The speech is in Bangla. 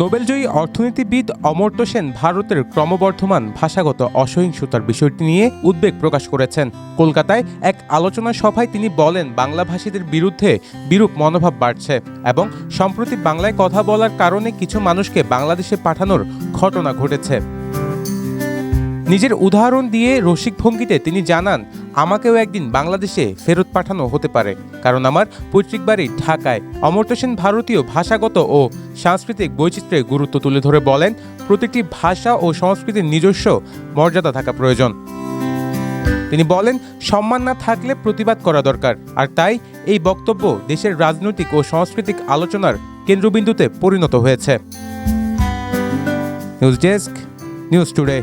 নোবেলজয়ী অর্থনীতিবিদ অমর্ত্য সেন ভারতের ক্রমবর্ধমান ভাষাগত অসহিংসতার বিষয়টি নিয়ে উদ্বেগ প্রকাশ করেছেন। কলকাতায় এক আলোচনা সভায় তিনি বলেন বাংলাভাষীদের বিরুদ্ধে বিরূপ মনোভাব বাড়ছে এবং সম্প্রতি বাংলায় কথা বলার কারণে কিছু মানুষকে বাংলাদেশে পাঠানোর ঘটনা ঘটেছে। নিজের উদাহরণ দিয়ে রসিক ভঙ্গিতে তিনি জানান, আমাকেও একদিন বাংলাদেশে ফেরত পাঠানো হতে পারে, কারণ আমার পৈতৃক বাড়ি ঢাকায়। অমর্ত্য সেন ভারতীয় ভাষাগত ও সাংস্কৃতিক বৈচিত্র্যের গুরুত্ব তুলে ধরে বলেন, প্রতিটি ভাষা ও সংস্কৃতির নিজস্ব মর্যাদা থাকা প্রয়োজন। তিনি বলেন, সম্মান না থাকলে প্রতিবাদ করা দরকার, আর তাই এই বক্তব্য দেশের রাজনৈতিক ও সাংস্কৃতিক আলোচনার কেন্দ্রবিন্দুতে পরিণত হয়েছে। News desk, news today.